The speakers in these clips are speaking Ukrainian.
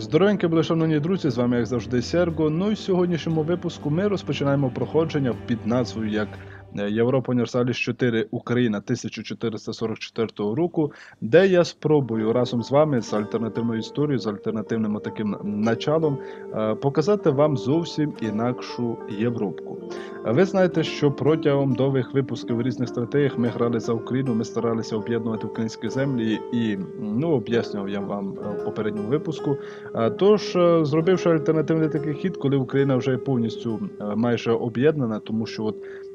Здоровенькі були, шановні друзі, з вами, як завжди, Серго. Ну і в сьогоднішньому випуску ми розпочинаємо проходження під назвою як Європа Універсаліс 4 Україна 1444 року, де я спробую разом з вами з альтернативною історією, з альтернативним таким началом е, показати вам зовсім інакшу Європку. Ви знаєте, що протягом довгих випусків в різних стратегіях ми грали за Україну, ми старалися об'єднувати українські землі і ну об'яснював я вам е, в попередньому випуску. Тож, е, зробивши альтернативний такий хід, коли Україна вже повністю е, майже об'єднана, тому що от е,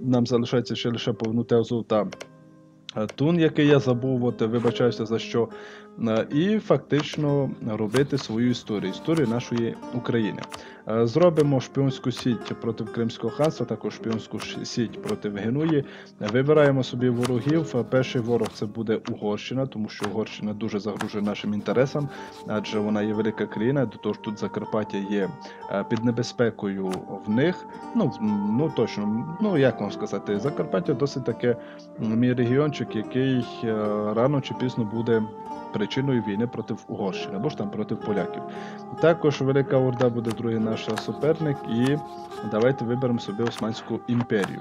нам залишається ще лише повернути азу та е, Тун, який я забув, от вибачаюся за що, і фактично робити свою історію, історію нашої України. Е, Зробимо шпіонську сіть проти Кримського ханства, також шпіонську сіть проти Генуї. Вибираємо собі ворогів. Е, Перший ворог це буде Угорщина, тому що Угорщина дуже загрожує нашим інтересам, адже вона є велика країна. До того ж, тут Закарпаття є е, під небезпекою в них. Ну, ну точно, ну як вам сказати, Закарпаття досить таке мій регіончик, який е, рано чи пізно буде причиною війни проти Угорщини або ж там проти поляків. Також Велика Орда буде другий наш суперник, і давайте виберемо собі Османську імперію.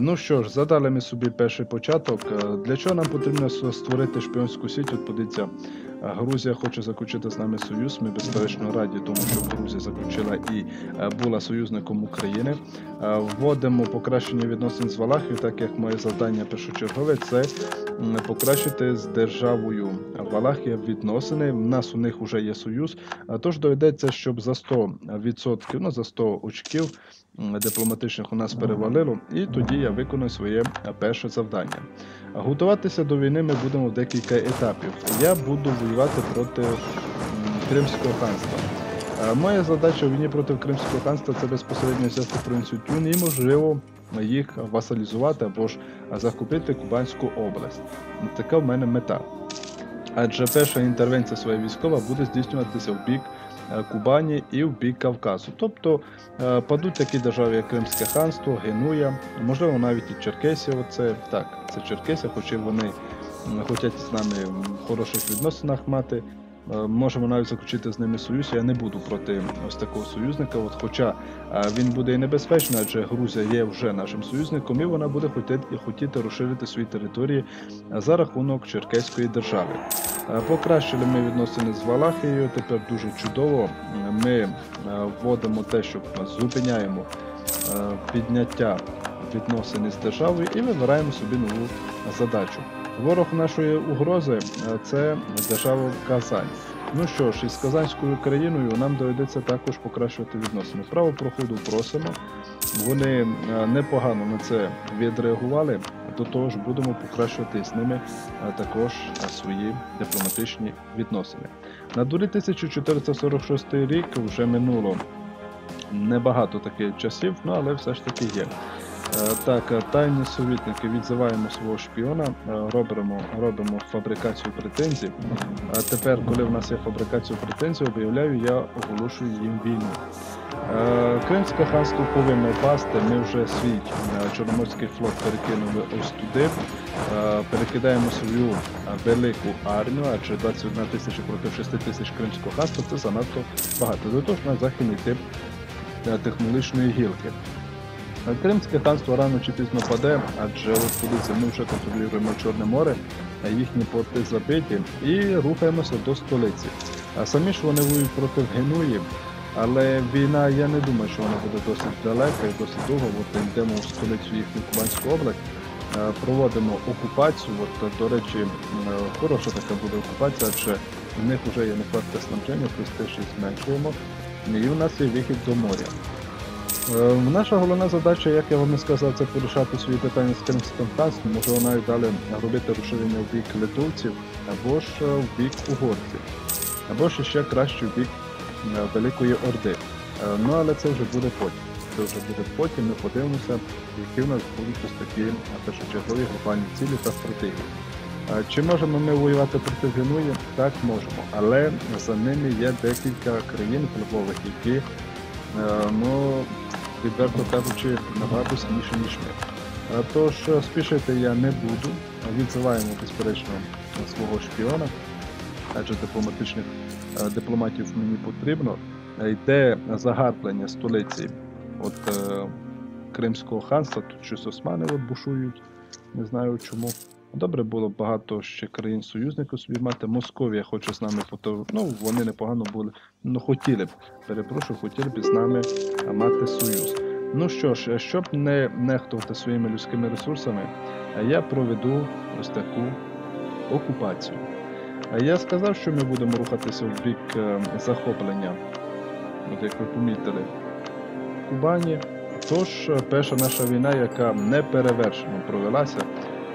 Ну що ж, задали ми собі перший початок. Е, Для чого нам потрібно створити шпіонську сіть? От подивіться, Грузія хоче заключити з нами союз. Ми безперечно раді, тому що Грузія заключила і е, була союзником України. Е, Вводимо покращення відносин з Валахією, так як моє завдання першочергове це покращити з державою Валахія відносини. У нас у них вже є союз. А Тож доведеться, щоб за 100%, ну за 100 очків дипломатичних у нас перевалило, і тоді я виконую своє е, перше завдання. Готуватися до війни ми будемо в декілька етапів. Я буду воювати проти Кримського ханства. Е, Моя задача війні проти Кримського ханства це безпосередньо взяти провінцію Тюн і, можливо, їх васалізувати або ж захопити Кубанську область. Така в мене мета. Адже перша інтервенція своя військова буде здійснюватися в бік Кубані і в бік Кавказу. Тобто е, падуть такі держави, як Кримське ханство, Генуя, можливо, навіть і Черкесія. Оце так, це Черкесія, хоча вони хочуть з нами в хороших відносинах мати. Е, Можемо навіть заключити з ними союз. Я не буду проти ось такого союзника. От, хоча е, він буде і небезпечний, адже Грузія є вже нашим союзником, і вона буде хотіти, хотіти розширити свої території е, за рахунок Черкеської держави. Покращили ми відносини з Валахією. Тепер дуже чудово. Ми вводимо те, що зупиняємо підняття відносин з державою і вибираємо собі нову задачу. Ворог нашої угрози е, це держава Казань. Ну що ж, із Казанською країною нам доведеться також покращувати відносини. Право проходу просимо. Вони е, непогано на це відреагували. До того ж, будемо покращувати з ними е, також свої дипломатичні відносини. На дурі 1446 рік вже минуло небагато таких часів, ну але все ж таки є. Е, Так, е, тайні совітники відзиваємо свого шпіона, е, робимо, робимо фабрикацію претензій. А тепер, коли в нас є фабрикація претензій, об'являю, я оголошую їм війну. Кримське ханство повинно впасти. Ми вже свій Чорноморський флот перекинули ось туди. Перекидаємо свою велику армію, адже 21 тисяча проти 6 тисяч Кримського ханства це занадто багато. До того ж на західний тип технологічної гілки. Кримське ханство рано чи пізно паде, адже от подивіться, ми вже контролюємо Чорне море, їхні порти забиті, і рухаємося до столиці. А самі ж вони воюють проти Генуї, але війна, я не думаю, що вона буде досить далека і досить довго. От йдемо в столицю їхню Кубанську область, е, проводимо окупацію. От, до речі, е, хороша така буде окупація, адже в них вже є нехватка снабження, престиж зменшуємо, і в нас є вихід до моря. Е, Наша головна задача, як я вам і сказав, це порішати свої питання з Кримським ханством, можливо навіть далі робити розширення в бік литовців, або ж е, в бік угорців, або ж ще краще в бік е, Великої Орди. Ну але це вже буде потім. Це вже буде потім, ми подивимося, які в нас будуть ось такі першочергові глобальні цілі та стратегії. Чи можемо ми воювати проти Генуї? Так, можемо. Але за ними є декілька країн впливових, які ну, відверто кажучи, набагато сильніше, ніж ми. Е, Тож е, спішити я не буду. Відзиваємо, безперечно, свого шпіона. адже дипломатичних е, дипломатів мені потрібно. Е, Йде загарблення столиці от е, Кримського ханства, тут щось османи от бушують, не знаю чому. Добре було б багато ще країн-союзників собі мати. Московія хоче з нами фото. Ну, вони непогано були. Ну, хотіли б, перепрошую, хотіли б з нами мати союз. Ну що ж, щоб не нехтувати своїми людськими ресурсами, я проведу ось таку окупацію. Я сказав, що ми будемо рухатися в бік е, захоплення, от як ви помітили, Кубані. Тож е, перша наша війна, яка не перевершено провелася,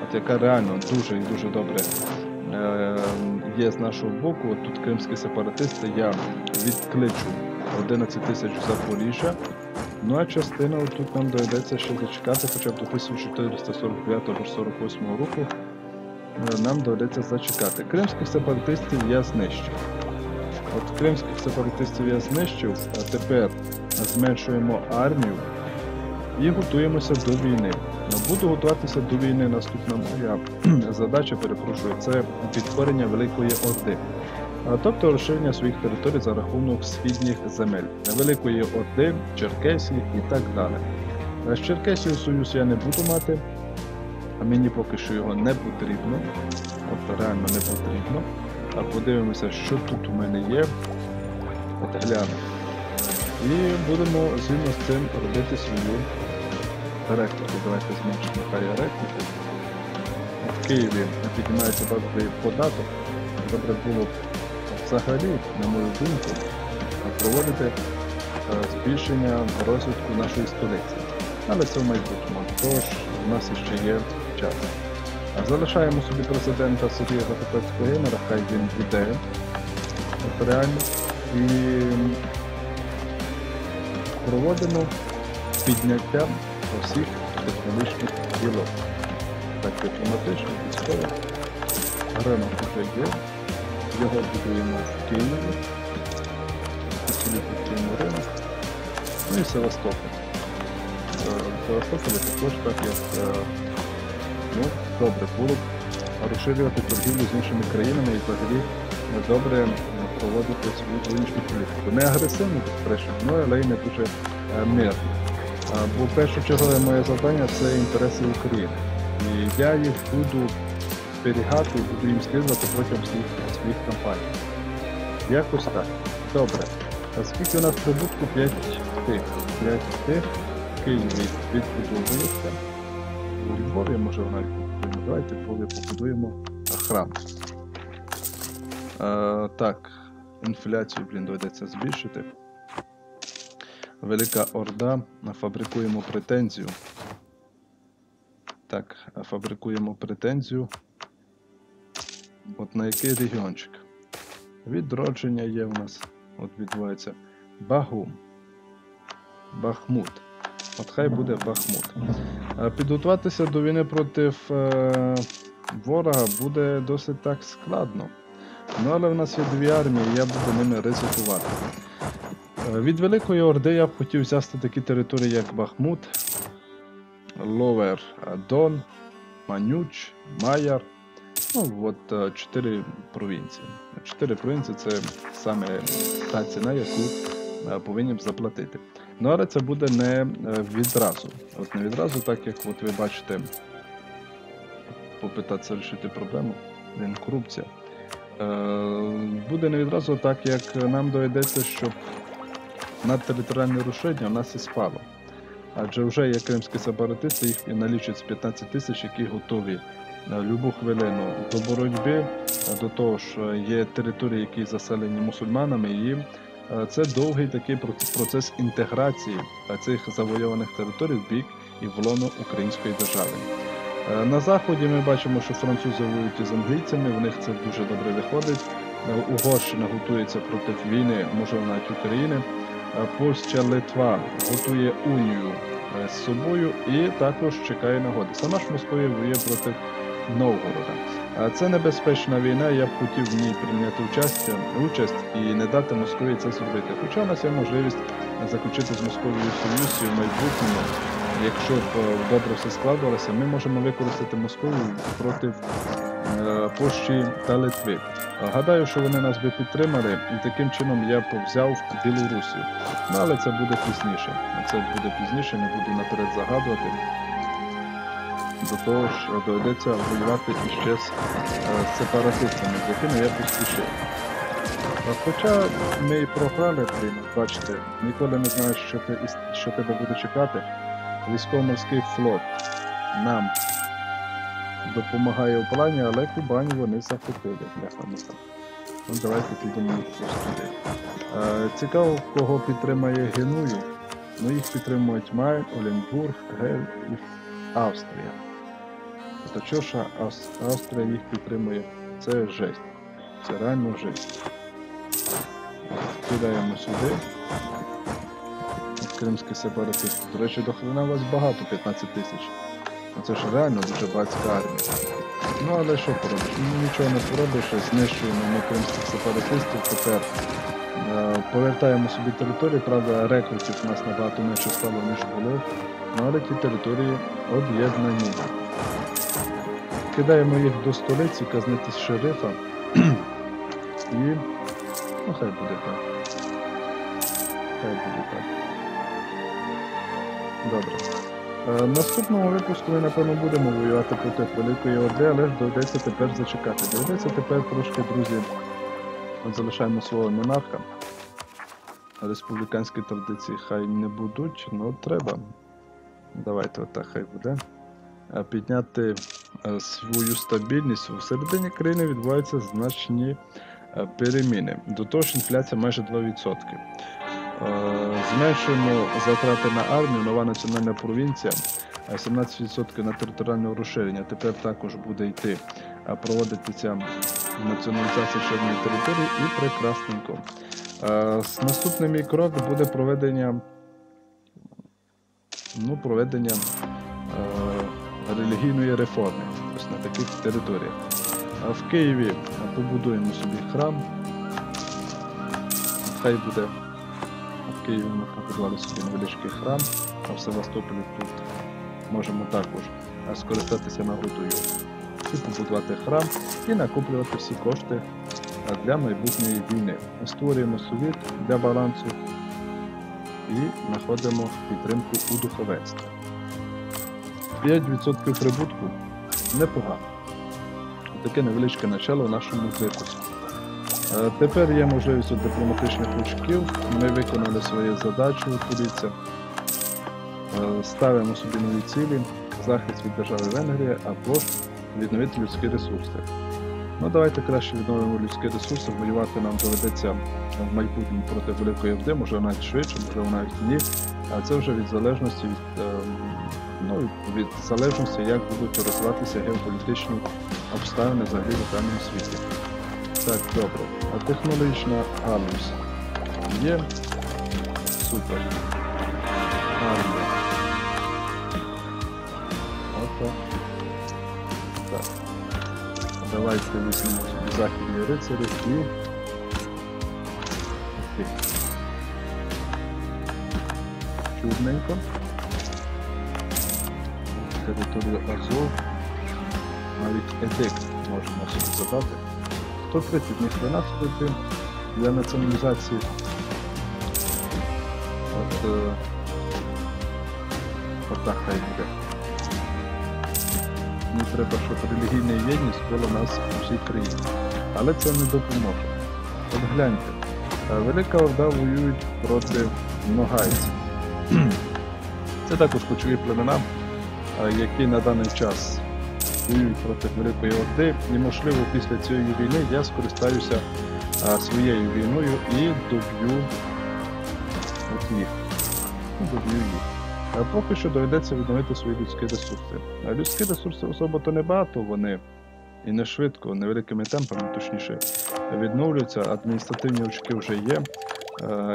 от яка реально дуже і дуже добре е, є з нашого боку. От тут кримські сепаратисти, я відкличу 11 тисяч Запоріжжя. Ну а частина тут нам доведеться ще зачекати, хоча б до 1449-48 року е, нам доведеться зачекати. Кримських сепаратистів я знищив. От кримських сепаратистів я знищив, а тепер зменшуємо армію і готуємося до війни. Буду готуватися до війни. Наступна моя задача, перепрошую, це підкорення Великої Орди. Тобто розширення своїх територій за рахунок східних земель, Великої Орди, Черкесії і так далі. З Черкесією союз я не буду мати, а мені поки що його не потрібно. От реально не потрібно. А подивимося, що тут у мене є. От глянемо. І будемо згідно з цим робити свою електрику. Давайте зменшимо хай електрику. В Києві піднімається базовий податок. Добре було взагалі, на мою думку, проводити е, збільшення розвитку нашої столиці. Але це в майбутньому, тож у нас ще є час. Залишаємо собі президента Сергія Закопецького генера, хай він от реально. І проводимо підняття усіх технологічних ділок. Так, дипломатично, військово. Ринок вже є. Його будуємо в Києві. Абсолютно ринок. Ну і Севастополь. Е, Севастополі також так як е, ну, добре було розширювати торгівлю з іншими країнами і взагалі добре проводити свою зовнішню політику. Не агресивно, безперечно, ну, але й не дуже е, мирно. Бо першочергове моє завдання це інтереси України. І я їх буду зберігати буду їм слідувати протягом своїх, своїх кампаній. Якось так. Добре. А скільки у нас прибутку? 5 тих. 5 тих. Києві відбудовується. У Львові може вона відбудуємо. Давайте Львові побудуємо храм. Е, так, інфляцію, блін, доведеться збільшити. Велика Орда. Фабрикуємо претензію. Так, фабрикуємо претензію. От на який регіончик? Відродження є в нас. От відбувається. Багум. Бахмут. От хай буде Бахмут. Підготуватися до війни проти е, ворога буде досить так складно. Ну, але в нас є дві армії, я буду ними ризикувати. Е, Від Великої Орди я б хотів взяти такі території, як Бахмут, Ловер Дон, Манюч, Майяр. Ну, от е, чотири провінції. Чотири провінції це саме та ціна, яку е, повинні б заплатити. Ну, але це буде не відразу. От не відразу, так як от ви бачите, попитатися рішити проблему, він корупція. Буде не відразу так, як нам доведеться, щоб надтериторіальне рушення в нас і спало. Адже вже є кримські сепаратисти, їх налічують з 15 тисяч, які готові на любу хвилину до боротьби, до того ж є території, які заселені мусульманами, і е, це довгий такий процес інтеграції е, цих завойованих територій в бік і в лоно української держави. Е, На заході ми бачимо, що французи воюють із англійцями, в них це дуже добре виходить. Угорщина готується проти війни, можливо, навіть України. Польща, Литва готує унію е, з собою і також чекає нагоди. Сама ж Московія воює проти Новгорода. Це небезпечна війна, я б хотів в ній прийняти участь, участь і не дати Московії це зробити. Хоча у нас є можливість заключити з Московією союз в майбутньому, якщо б е, добре все складалося, ми можемо використати Московію проти, Польщі та Литви. Гадаю, що вони нас би підтримали, і таким чином я б взяв Білорусію. Ну, але це буде пізніше. Це буде пізніше, не буду наперед загадувати. До того ж, доведеться воювати іще з е, сепаратистами, з якими я поспішив. Хоча ми і програли, бачите, ніколи не знаєш, що, ти, що тебе буде чекати. Військово-морський флот нам допомагає у плані, але Кубань вони захопили. Бляха-муха. Ну давайте підемо туди. Е, цікаво, кого підтримає Геную. Ну їх підтримують Майн, Оленбург, Гель і Австрія. Та що ж Ав- Австрія їх підтримує? Це жесть. Це реально жесть. Кидаємо сюди. Кримський сепаратист. До речі, до хрена вас багато, 15 тисяч. Ну, Це ж реально дуже багатська армія. Ну але що поробиш? Ну нічого не поробиш, знищуємо ми кримських сепаратистів. Тепер е, повертаємо собі територію, правда, рекрутів у нас набагато менше стало, ніж було. Ну але ті території об'єднані. Кидаємо їх до столиці, казнити з шерифа. І. Ну хай буде так. Хай буде так. Добре. Е, в наступному випуску ми, напевно, будемо воювати проти Великої Орди, але ж доведеться тепер зачекати. Доведеться тепер трошки, друзі, залишаємо свого монарха. Республіканські традиції хай не будуть, але треба. Давайте отак хай буде. Е, Підняти е, свою стабільність. У середині країни відбуваються значні переміни. До того ж, інфляція майже 2%. Е, Зменшуємо затрати на армію, нова національна провінція, е, 17% на територіальне розширення. Тепер також буде йти е, проводитися націоналізація однієї території і прекрасненько. Е, Наступний мій крок буде проведення, ну, проведення е, релігійної реформи ось на таких територіях. В Києві е, побудуємо собі храм. Хай буде в Києві побудували собі невеличкий храм, а в Севастополі тут можемо також е, скористатися нагодою і побудувати храм і накоплювати всі кошти е, для майбутньої війни. Створюємо совіт для балансу і знаходимо підтримку у духовенстві. 5% прибутку непогано. Таке невеличке начало нашому випуску. Е, Тепер є можливість у дипломатичних ручків. Ми виконали свою задачу, подивіться. Е, Ставимо собі нові цілі, захист від держави Венгрія або відновити людські ресурси. Ну давайте краще відновимо людські ресурси, воювати нам доведеться в майбутньому проти Великої Орди, може навіть швидше, може навіть ні. А це вже від залежності від, ем, ну, від залежності, як будуть розвиватися геополітичні обставини взагалі в даному світі. Так, добре. Технологічна галузь є. Супер. Армія. Опа. Так. Давайте візьмемо західні рицарі і. Окей. Чудненько. Територію Азов. Навіть едикт можемо собі задати. 130 днів 13 годин для націоналізації. От, е, отак хай буде. Мені треба, щоб релігійна єдність була у нас у всій країні. Але це не допоможе. От гляньте, е, Велика Орда воюють проти ногайців. Це також ключові племена, е, які на даний час воюють проти Великої Орди, і можливо після цієї війни я скористаюся а, своєю війною і доб'ю от їх. Доб'ю їх. А поки що доведеться відновити свої людські ресурси. А людські ресурси особо то небагато, вони і не швидко, невеликими темпами, точніше, відновлюються. Адміністративні очки вже є.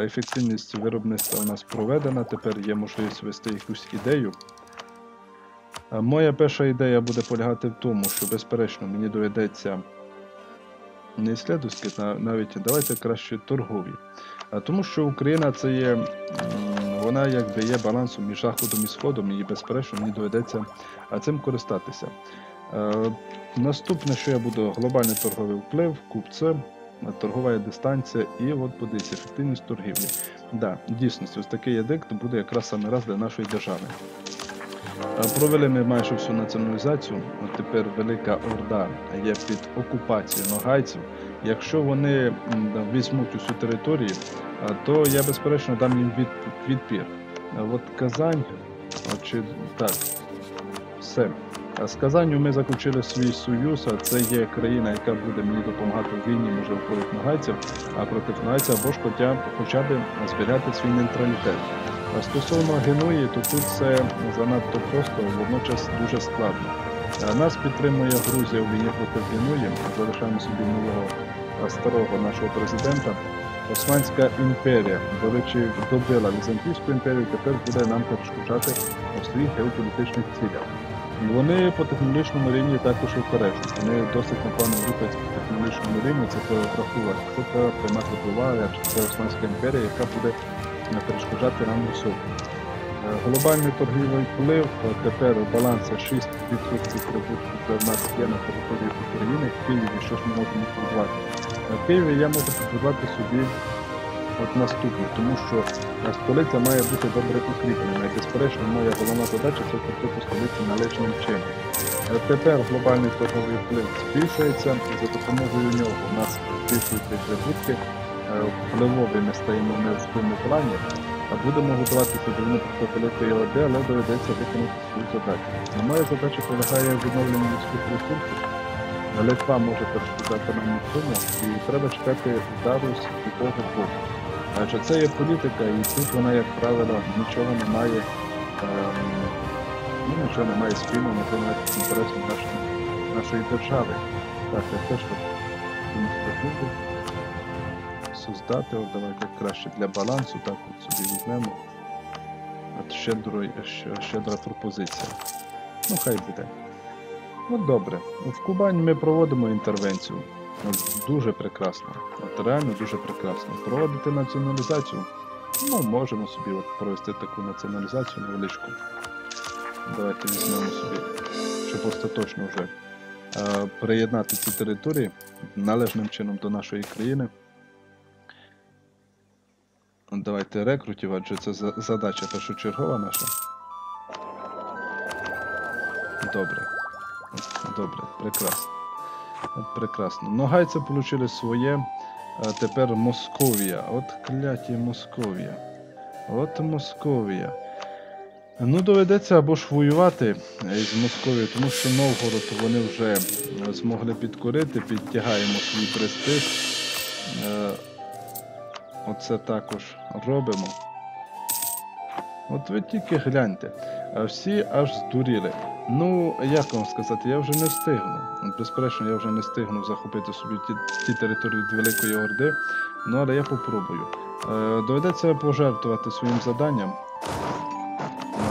Ефективність виробництва у нас проведена, тепер є можливість ввести якусь ідею. Е, Моя перша ідея буде полягати в тому, що, безперечно, мені доведеться не ісследовські, навіть давайте краще торгові. Тому що Україна це є, вона якби є балансом між Заходом і Сходом, і безперечно мені доведеться цим користатися. Е, Наступне, що я буду, глобальний торговий вплив, купце, е, торгова дистанція і от подивіться, ефективність торгівлі. Да, дійсно, ось такий едикт буде якраз саме раз для нашої держави. Провели ми майже всю націоналізацію. От тепер Велика Орда є під окупацією ногайців. Якщо вони візьмуть усю територію, то я безперечно дам їм від, відпір. От Казань, чи так, все. З Казанню ми заключили свій союз, а це є країна, яка буде мені допомагати в війні, можливо, проти нагайців, а проти нагайців або ж хоча, хоча б зберігати свій нейтралітет. Стосовно Генуї, то тут це занадто просто, водночас дуже складно. Нас підтримує Грузія в війні проти Генуї. Залишаємо собі нового старого нашого президента. Османська імперія, до речі, добила Візантійську імперію, тепер буде нам перешкоджати у своїх геополітичних цілях. Вони по технологічному рівні також упереджують. Вони досить напевно рухаються по технологічному рівні, це треба врахувати. Це треба до уваги, адже це Османська імперія, яка буде е, перешкоджати нам у. Е, Глобальний торгівий вплив, е, тепер баланс 6% прибутку в нас є на території України, в Києві, що ж ми можемо побудувати. Е, В Києві я можу побудувати собі от наступне, тому що столиця має бути добре укріплена. І безперечно, моя головна задача це укріпити столицю належним чином. Тепер глобальний торговий вплив збільшується, і за допомогою нього у нас збільшуються прибутки. Е, Впливові ми стаємо не в тому плані, а будемо готуватися до війни проти Великої Орди, але доведеться виконати свою задачу. А моя задача полягає в відновленні людських ресурсів. Литва може перешкоджати нам цьому, і треба чекати удару з якого боку. Адже це є політика, і тут вона, як правило, нічого не має, ем, ну, нічого не має спільного, напевно, з інтересом нашої, нашої держави. Так, я теж от інституту создати, от давайте краще для балансу, так от собі візьмемо. От щедро, щедра пропозиція. Ну, хай буде. Ну добре. В Кубані ми проводимо інтервенцію. От Дуже прекрасно. От реально дуже прекрасно. Проводити націоналізацію. Ну, можемо собі от провести таку націоналізацію невеличку. Давайте візьмемо собі, щоб остаточно вже е, приєднати ці території належним чином до нашої країни. От Давайте рекрутів, адже це задача першочергова наша. Добре. Добре, прекрасно. Прекрасно. Ногайці отримали своє. Тепер Московія. От кляті Московія. От Московія. Ну, доведеться або ж воювати із Московією, тому що Новгород вони вже е, змогли підкорити, підтягаємо свій престиж. Оце також робимо. От ви тільки гляньте, а всі аж здуріли. Ну, як вам сказати, я вже не встигну. Безперечно, я вже не встигну захопити собі ті, ті території від Великої Орди, ну але я попробую. Е, доведеться пожертвувати своїм заданням.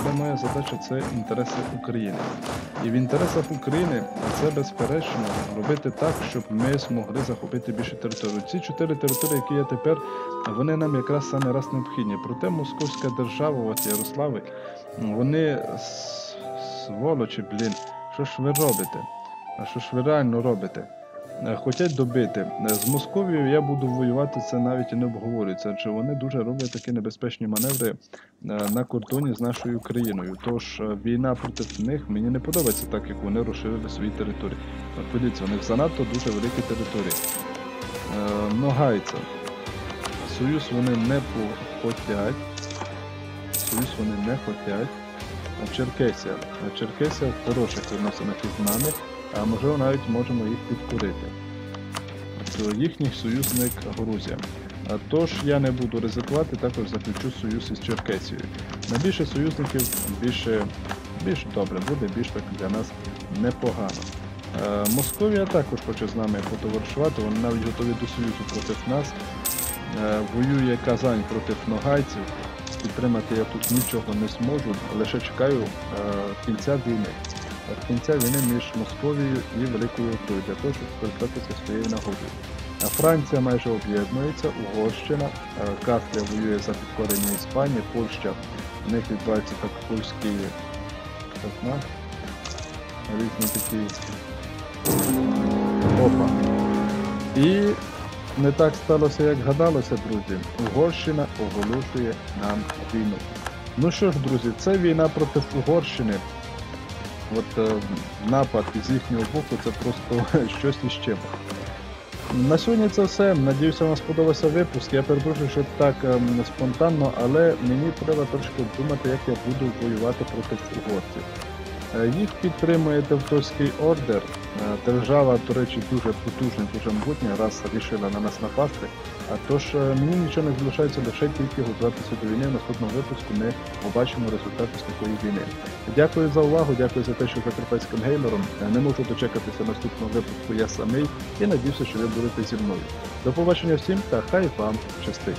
Але моя задача це інтереси України. І в інтересах України це безперечно робити так, щоб ми змогли захопити більше територію. Ці чотири території, які є тепер, вони нам якраз саме раз необхідні. Проте Московська держава, от Ярослави, вони сволочі, блін, що ж ви робите? А що ж ви реально робите? Е, Хотять добити. Е, З Московією я буду воювати, це навіть і не обговорюється, адже вони дуже роблять такі небезпечні маневри е, на кордоні з нашою країною. Тож війна проти них мені не подобається так, як вони розширили свої території. Подивіться, у них занадто дуже великі території. Ногайця. Союз вони не хотять. Союз вони не хотять. Черкесія. Черкесія в хороших відносинах із нами, а можливо навіть можемо їх підкорити. От їхній союзник Грузія. Тож я не буду ризикувати, також заключу союз із Черкесією. На більше союзників більше, більш добре буде, більш так для нас непогано. Московія також хоче з нами потоваришувати, вони навіть готові до союзу проти нас. Воює Казань проти ногайців. Підтримати я тут нічого не зможу, лише чекаю кінця війни. Е, Кінця війни між Московією і Великою Ордою для того, щоб скористатися своєю нагодою. Франція майже об'єднується, Угорщина, е, Кафля воює за підкорення Іспанії, Польща, в них відбувається так польський так, різні такі. Опа. І не так сталося, як гадалося, друзі. Угорщина оголошує нам війну. Ну що ж, друзі, це війна проти Угорщини. От е, напад із їхнього боку це просто щось чим. На сьогодні це все. Надіюся, вам сподобався випуск. Я перепрошую, що так ем, спонтанно, але мені треба трошки думати, як я буду воювати проти угорців. Е, Їх підтримує Тевтонський ордер. Е, Держава, до речі, дуже потужна, дуже могутня, раз вирішила на нас напасти. Тож е, мені нічого не залишається лише тільки готуватися до війни. В наступному випуску ми побачимо результати з такої війни. Дякую за увагу, дякую за те, що закарпатським геймером. Е, Не можу дочекатися наступного випуску я самий і надіюся, що ви будете зі мною. До побачення всім та хай вам щастить!